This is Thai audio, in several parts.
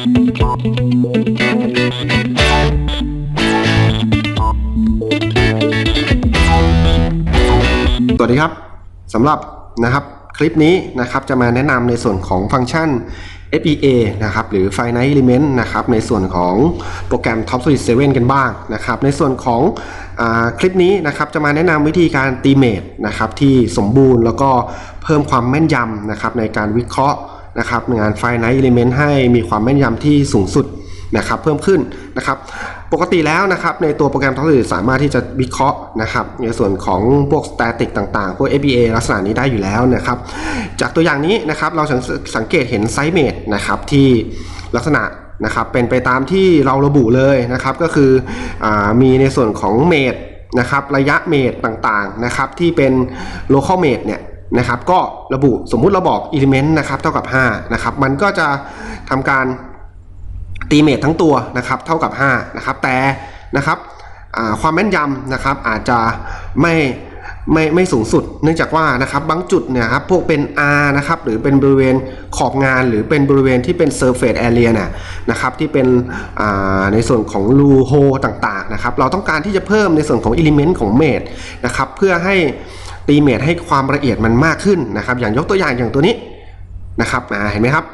สวัสดีครับสำหรับนะครับคลิปนี้นะครับจะมาแนะนำในส่วนของฟังก์ชัน FEA นะครับหรือ Finite Element นะครับในส่วนของโปรแกรม Top Solid 7 กันบ้างนะครับในส่วนของอคลิปนี้นะครับจะมาแนะนำวิธีการตีเมทนะครับที่สมบูรณ์แล้วก็เพิ่มความแม่นยำนะครับในการวิเคราะห์ นะครับงาน Finite Element ให้มีความแม่นยำที่สูงสุดนะครับเพิ่มขึ้นนะครับปกติแล้วนะครับในตัวโปรแกรมท็อปสามารถที่จะวิเคราะห์นะครับในส่วนของพวกสแตติกต่างๆ พวก FBA ลักษณะนี้ได้อยู่แล้วนะครับจากตัวอย่างนี้นะครับเราสังสงเกตเห็นไซส์เมดนะครับที่ลักษณะนะครับเป็นไปตามที่เราระบุเลยนะครับก็คืออมีในส่วนของเมดนะครับระยะเมดต่างๆนะครับที่เป็น local made เนี่ย นะครับ ก็ระบุสมมุติเราบอก element นะครับเท่ากับ5นะครับ มันก็จะทำการตีเมททั้งตัวนะครับ เท่ากับ5นะครับ แต่นะครับความแม่นยำนะครับอาจจะไม่ไม่ไม่สูงสุด เนื่องจากว่านะครับบางจุดเนี่ยครับพวกเป็น R นะครับหรือเป็นบริเวณขอบงานหรือเป็นบริเวณที่เป็น surface area เนี่ยนะครับที่เป็นในส่วนของรูโฮต่างๆนะครับเราต้องการที่จะเพิ่มในส่วนของ element ของเมทนะครับเพื่อให้ ตีเมทให้ความละเอียดมันมากขึ้นนะครับ อย่างยกตัวอย่างอย่างตัวนี้นะครับเห็นไหมครับ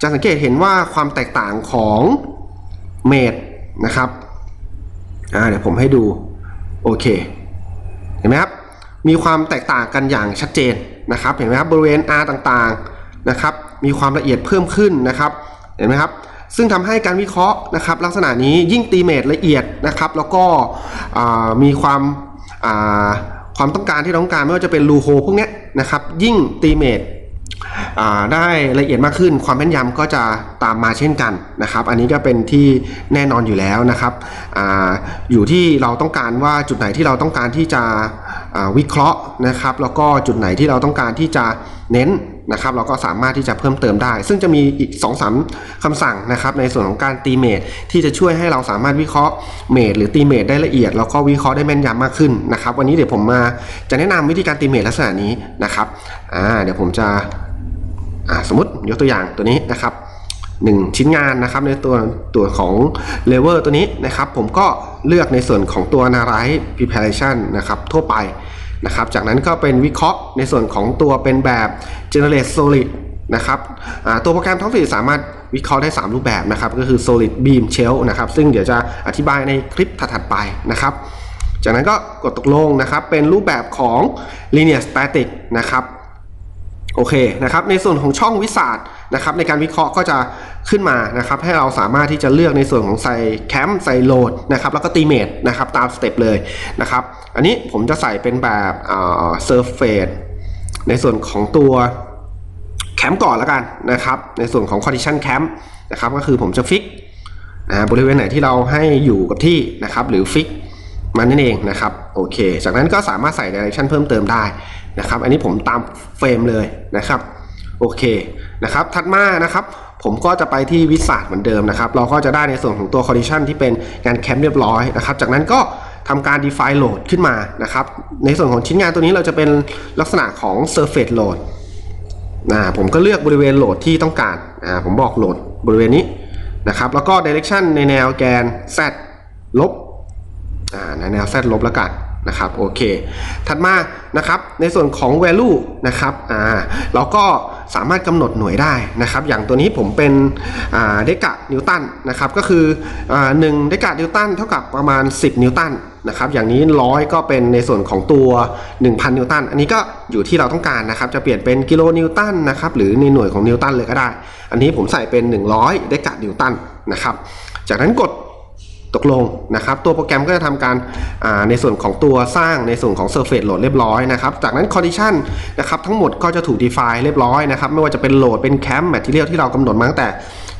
จะสังเกตเห็นว่าความแตกต่างของเมดนะครับเดี๋ยวผมให้ดูโอเคเห็นไหมครับมีความแตกต่างกันอย่างชัดเจนนะครับ เห็นไหมครับบริเวณ R ต่างๆนะครับ มีความละเอียดเพิ่มขึ้นนะครับ เห็นไหมครับ ซึ่งทำให้การวิเคราะห์นะครับ ลักษณะนี้ยิ่งตีเมดละเอียดนะครับ แล้วก็มีความ ความต้องการที่เราต้องการไม่ว่าจะเป็นรูโฮพวกนี้นะครับ ยิ่งตีเมดได้ละเอียดมากขึ้น ความแม่นยำก็จะตามมาเช่นกันนะครับ อันนี้ก็เป็นที่แน่นอนอยู่แล้วนะครับออยู่ที่เราต้องการว่าจุดไหนที่เราต้องการที่จะวิเคราะห์นะครับ แล้วก็จุดไหนที่เราต้องการที่จะเน้น นะครับเราก็สามารถที่จะเพิ่มเติมได้ ซึ่งจะมีอีก2อสาคำสั่งนะครับในส่วนของการตีเมดที่จะช่วยให้เราสามารถวิเคราะห์เมดหรือตีเมดได้ละเอียด แล้วก็วิเคราะห์ได้แม่นยำมากขึ้นนะครับ วันนี้เดี๋ยวผมมาจะแนะนำวิธีการตีเมดลักษณะนี้นะครับอ่าเดี๋ยวผมจะอ่าสมมติยกตัวอย่างตัวนี้นะครับ1 ชิ้นงานนะครับในตัวตัวของเลเวอร์ตัวนี้นะครับ ผมก็เลือกในส่วนของตัว n a r i t e preparation นะครับทั่วไป นะครับจากนั้นก็เป็นวิเคราะห์ในส่วนของตัวเป็นแบบ generate solid นะครับตัวโปรแกรมท้องถิ่นสามารถวิเคราะห์ได้ 3 รูปแบบนะครับ ก็คือ solid beam shell นะครับ ซึ่งเดี๋ยวจะอธิบายในคลิปถัดๆไปนะครับ จากนั้นก็กดตกลงนะครับ เป็นรูปแบบของ linear static นะครับ โอเคนะครับในส่วนของช่องวิสาดนะครับในการวิเคราะห์ก็จะขึ้นมานะครับให้เราสามารถที่จะเลือกในส่วนของใส่แคมป์ใส่โหลดนะครับแล้วก็ตีเมดนะครับตามสเต็ปเลยนะครับอันนี้ผมจะใส่เป็นแบบเซอร์เฟสในส่วนของตัวแคมป์ก่อนแล้วกันนะครับในส่วนของ condition camp นะครับก็คือผมจะฟิกนะบริเวณไหนที่เราให้อยู่กับที่นะครับหรือฟิก มันนั่นเองนะครับโอเค จากนั้นก็สามารถใส่ direction เพิ่มเติมได้นะครับ อันนี้ผมตามเฟรมเลยนะครับโอเคนะครับถัดมานะครับผมก็จะไปที่วิสาดเหมือนเดิมนะครับ เราก็จะได้ในส่วนของตัว condition ที่เป็นงานแคมป์เรียบร้อยนะครับ จากนั้นก็ทำการ define load ขึ้นมานะครับ ในส่วนของชิ้นงานตัวนี้เราจะเป็นลักษณะของ surface load นะผมก็เลือกบริเวณโหลดที่ต้องการอ่าผมบอกโหลดบริเวณนี้นะครับ แล้วก็ direction ในแนวแกน z ลบ ในแนว z ลบแล้วกันนะครับโอเค ถัดมานะครับในส่วนของ value นะครับอ่าเราก็สามารถกำหนดหน่วยได้นะครับ อย่างตัวนี้ผมเป็นเดกะนิวตันนะครับก็คือหนึ่งเดกะนิวตันเท่ากับประมาณ 10 นิวตันนะครับอย่างนี้ร้อยก็เป็นในส่วนของตัว 1,000 นิวตัน อันนี้ก็อยู่ที่เราต้องการนะครับจะเปลี่ยนเป็นกิโลนิวตันนะครับหรือในหน่วยของนิวตันเลยก็ได้ อันนี้ผมใส่เป็น 100 เดกะนิวตันนะครับจากนั้นกด ตกลงนะครับตัวโปรแกรมก็จะทำการในส่วนของตัวสร้างในส่วนของ Surface Load เรียบร้อยนะครับจากนั้น Condition นะครับทั้งหมดก็จะถูก define เรียบร้อยนะครับไม่ว่าจะเป็นโหลดเป็น Camp Material ที่เรากำหนดมาตั้งแต่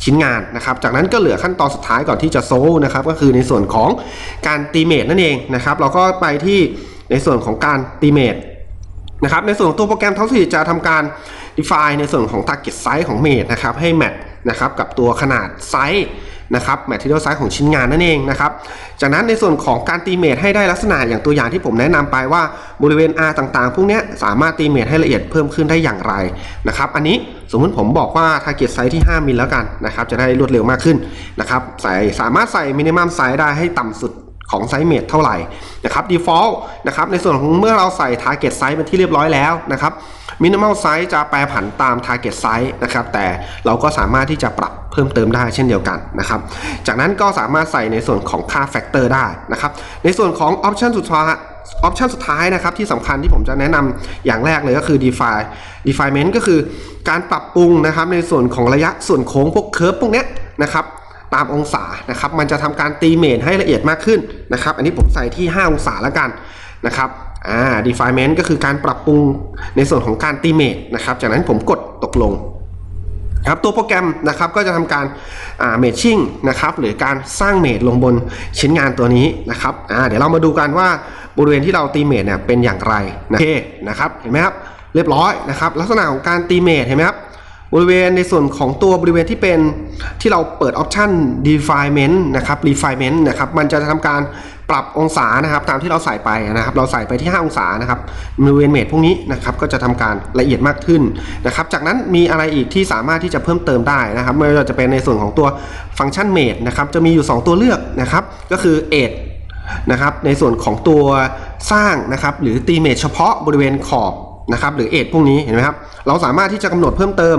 ชิ้นงานนะครับจากนั้นก็เหลือขั้นตอนสุดท้ายก่อนที่จะโซลนะครับก็คือในส่วนของการตีเมดนั่นเองนะครับเราก็ไปที่ในส่วนของการตีเมดนะครับในส่วนของตัวโปรแกรมทั้งถิ่จะทำการ define ในส่วนของ target size ของเมดนะครับให้ match นะครับกับตัวขนาดไซส์ นะครับ material size ของชิ้นงานนั่นเองนะครับจากนั้นในส่วนของการตีเมทให้ได้ลักษณะอย่างตัวอย่างที่ผมแนะนำไปว่าบริเวณ R ต่างๆ พวกนี้สามารถตีเมทให้ละเอียดเพิ่มขึ้นได้อย่างไรนะครับอันนี้สมมุติผมบอกว่า target size ที่ 5มิลแล้วกันนะครับจะได้รวดเร็วมากขึ้นนะครับใส่สามารถใส่ minimum size ได้ให้ต่ำสุดของไซส์เมทเท่าไหร่นะครับ default นะครับในส่วนของเมื่อเราใส่ target size เป็นที่เรียบร้อยแล้วนะครับ minimal size จะแปรผันตาม target size นะครับแต่เราก็สามารถที่จะปรับเพิ่มเติมได้เช่นเดียวกันนะครับจากนั้นก็สามารถใส่ในส่วนของค่า factor ได้นะครับในส่วนของ option สุดท้ายออปชันสุดท้ายนะครับที่สำคัญที่ผมจะแนะนำอย่างแรกเลยก็คือ define definement ก็คือการปรับปรุงนะครับในส่วนของระยะส่วนโค้งพวกเคิร์ฟพวกเนี้ยนะครับตามองศานะครับมันจะทำการตีเมทให้ละเอียดมากขึ้นนะครับอันนี้ผมใส่ที่ 5 องศาแล้วกันนะครับ อ่า definement ก็คือการปรับปรุงในส่วนของการตีเมทนะครับ จากนั้นผมกดตกลงครับตัวโปรแกรมนะครับก็จะทำการเมชชิ่งนะครับหรือการสร้างเมดลงบนชิ้นงานตัวนี้นะครับอ่าเดี๋ยวเรามาดูกันว่าบริเวณที่เราตีเมดเนี่ยเป็นอย่างไรนะโอเคนะครับเห็นไหมครับเรียบร้อยนะครับลักษณะของการตีเมดเห็นไหมครับบริเวณในส่วนของตัวบริเวณที่เป็นที่เราเปิดออปชัน definement นะครับ refinement นะครับมันจะทำการ ปรับองศานะครับ ตามที่เราใส่ไปนะครับ เราใส่ไปที่ 5 องศานะครับบริเวณเมดพวกนี้นะครับก็จะทำการละเอียดมากขึ้นนะครับ จากนั้นมีอะไรอีกที่สามารถที่จะเพิ่มเติมได้นะครับไม่ว่าจะเป็นในส่วนของตัวฟังก์ชันเมดนะครับ จะมีอยู่ 2 ตัวเลือกนะครับ ก็คือ add นะครับ ในส่วนของตัวสร้างนะครับ หรือตีเมจเฉพาะบริเวณขอบนะครับ หรือเอทพวกนี้เห็นไหมครับ เราสามารถที่จะกำหนดเพิ่มเติม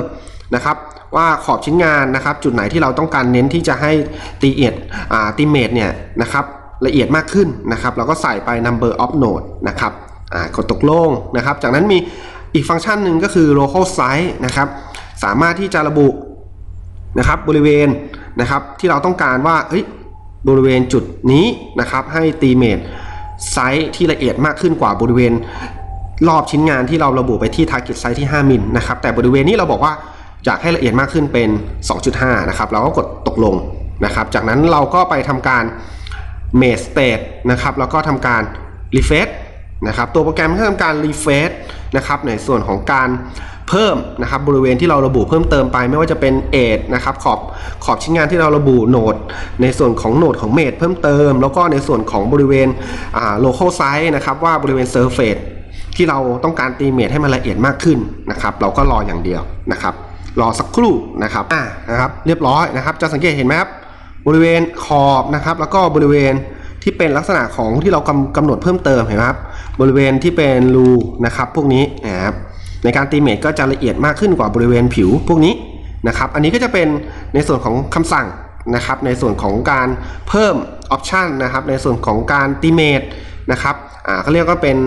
นะครับว่าขอบชิ้นงานนะครับ จุดไหนที่เราต้องการเน้นที่จะให้ตีเอทตีเมจเนี่ยนะครับ ละเอียดมากขึ้นนะครับเราก็ใส่ไป number of node นะครับกดตกลงนะครับ จากนั้นมีอีกฟังก์ชันหนึ่งก็คือ local size นะครับสามารถที่จะระบุนะครับบริเวณนะครับที่เราต้องการว่าบริเวณจุดนี้นะครับให้ตีเมตรไซส์ที่ละเอียดมากขึ้นกว่าบริเวณรอบชิ้นงานที่เราระบุไปที่ target size ที่ 5มิลนะครับแต่บริเวณนี้เราบอกว่าอยากให้ละเอียดมากขึ้นเป็น 2.5 นะครับ เราก็กดตกลงนะครับ จากนั้นเราก็ไปทำการ made state นะครับแล้วก็ทำการ refresh นะครับตัวโปรแกรมก็ทำการ refresh นะครับในส่วนของการเพิ่มนะครับบริเวณที่เราระบุเพิ่มเติมไปไม่ว่าจะเป็นเอทนะครับขอบขอบชิ้นงานที่เราระบุโหนด ในส่วนของโหนดของเมดเพิ่มเติม แล้วก็ในส่วนของบริเวณอ่า local size นะครับว่าบริเวณ surface ที่เราต้องการตีเมดให้มันละเอียดมากขึ้นนะครับเราก็รออย่างเดียวนะครับรอสักครู่นะครับอ่านะครับเรียบร้อยนะครับจะสังเกตเห็นไหมครับ บริเวณขอบนะครับ แล้วก็บริเวณที่เป็นลักษณะของที่เรากำกำหนดเพิ่มเติมเห็นไหมครับ บริเวณที่เป็นรูนะครับ พวกนี้นะครับในการตีเมทก็จะละเอียดมากขึ้นกว่าบริเวณผิวพวกนี้นะครับ อันนี้ก็จะเป็นในส่วนของคำสั่งนะครับ ในส่วนของการเพิ่มออปชันนะครับ ในส่วนของการตีเมทนะครับอ่าเขาเรียกว่าเป็น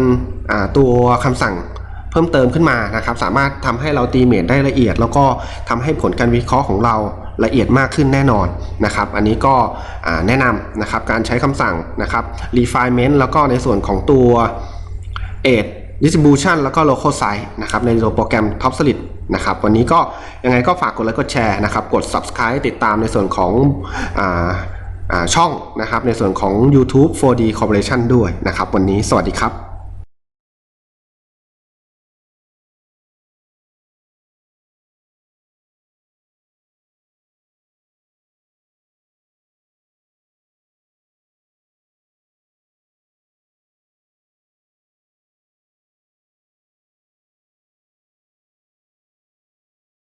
อ่าตัวคำสั่งเพิ่มเติมขึ้นมานะครับ สามารถทำให้เราตีเมทได้ละเอียด แล้วก็ทำให้ผลการวิเคราะห์ของเรา ละเอียดมากขึ้นแน่นอนนะครับ อันนี้ก็แนะนำนะครับการใช้คำสั่งนะครับ refinement แล้วก็ในส่วนของตัว edge distribution แล้วก็ local size นะครับในตัวโปรแกรม Top Solid นะครับวันนี้ก็ยังไงก็ฝากกดไลค์กดแชร์นะครับ กด subscribe ติดตามในส่วนของออช่องนะครับในส่วนของ YouTube 4D Corporation ด้วยนะครับ วันนี้สวัสดีครับ